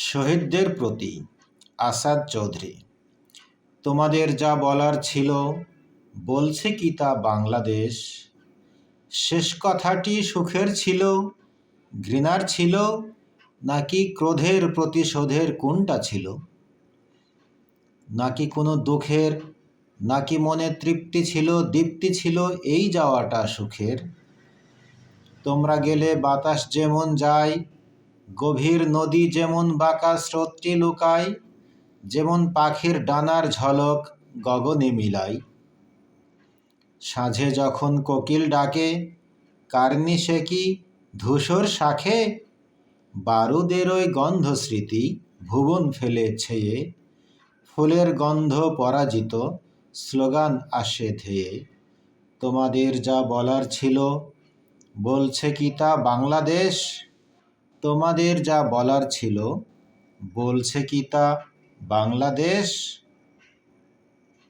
শহীদদের প্রতি আসাদ চৌধুরী। তোমাদের যা বলার ছিল, বলছে কি তা বাংলাদেশ। শেষ কথাটি সুখের ছিল, ঘৃণার ছিল, নাকি ক্রোধের প্রতিশোধের কোনটা ছিল? নাকি কোনো দুঃখের, নাকি মনে তৃপ্তি ছিল, দীপ্তি ছিল, এই যাওয়াটা সুখের? তোমরা গেলে বাতাস যেমন যায় গভীর নদী যেমন বাঁকা স্রোতটি লুকায়, যেমন পাখির ডানার ঝলক গগনে মিলাই সাঁঝে যখন কোকিল ডাকে, কার্নি সে কি ধূসর শাখে? বারুদের ওই গন্ধ স্মৃতি ভুবন ফেলে ছেয়ে, ফুলের গন্ধ পরাজিত স্লোগান আসে ধেয়ে। তোমাদের যা বলার ছিল, বলছে কি তা বাংলাদেশ? তোমাদের যা বলার ছিল বলছে কি তা বাংলাদেশ?